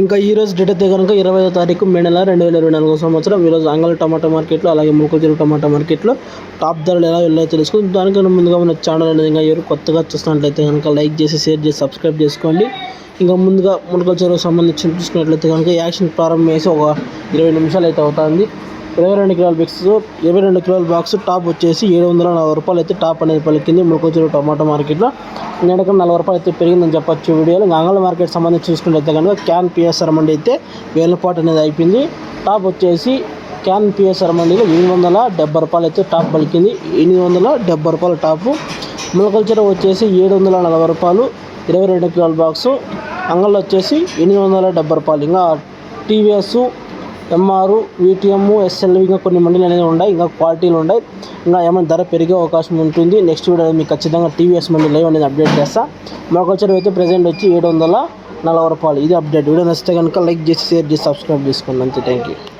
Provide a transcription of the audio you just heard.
ఇంకా ఈ రోజు డేట్ అయితే కనుక ఇరవై తారీఖు మే నెల రెండు వేల ఇరవై నాలుగో సంవత్సరం. ఈరోజు ఆంగల్ టమాటా మార్కెట్లో అలాగే ములకజీరు టమాటా మార్కెట్లో టాప్ ధరలు ఎలా వెళ్ళాయో తెలుసుకుని దానికన్నా ముందుగా మన ఛానల్ అనేది ఇంకా ఎవరు కొత్తగా చూస్తున్నట్లయితే కనుక లైక్ చేసి షేర్ చేసి సబ్స్క్రైబ్ చేసుకోండి. ఇంకా ముందుగా మునకల చెరువు సంబంధించి చూసుకున్నట్లయితే కనుక యాక్షన్ ప్రారంభం చేసి ఒక ఇరవై నిమిషాలు అయితే అవుతుంది. ఇరవై రెండు కిలోల బిక్స్ ఇరవై రెండు కిలోల బాక్స్ టాప్ వచ్చేసి ఏడు వందల నలభై రూపాయలు అయితే టాప్ అనేది పలికింది. మునకల టమాటో టమాటా మార్కెట్లో నేడక నలభై రూపాయలు అయితే పెరిగిందని చెప్పొచ్చు వీడియోలో. ఇంకా మార్కెట్ సంబంధించి చూసుకుంటే కనుక క్యాన్ పిఎస్ఆర్ మండి అయితే వేలపాటు అనేది అయిపోయింది. టాప్ వచ్చేసి క్యాన్ పిఎస్ఆర్ మండిలో ఎనిమిది వందల డెబ్బై రూపాయలు అయితే టాప్ పలికింది. ఎనిమిది వందల డెబ్బై రూపాయల టాపు. ములకల వచ్చేసి ఏడు వందల నలభై రూపాయలు ఇరవై రెండు కిలోల బాక్సు. అంగళ్ళు వచ్చేసి ఎనిమిది వందల డెబ్బై రూపాయలు. ఇంకా టీవీఎస్ ఎంఆర్ విటిఎం ఎస్ఎల్ ఇంకా కొన్ని మండలు అనేవి ఉన్నాయి. ఇంకా క్వాలిటీలు ఉన్నాయి. ఇంకా ఏమైనా ధర పెరిగే అవకాశం ఉంటుంది. నెక్స్ట్ వీడియో మీకు ఖచ్చితంగా టీవీఎస్ మండీ లైవ్ అనేది అప్డేట్ చేస్తా. మాకు వచ్చే అయితే ప్రజెంట్ వచ్చి ఏడు వందల నలభై రూపాయలు. ఇది అప్డేట్ వీడియో నచ్చితే కనుక లైక్ చేసి షేర్ చేసి సబ్స్క్రైబ్ చేసుకోండి అంతే థ్యాంక్ యూ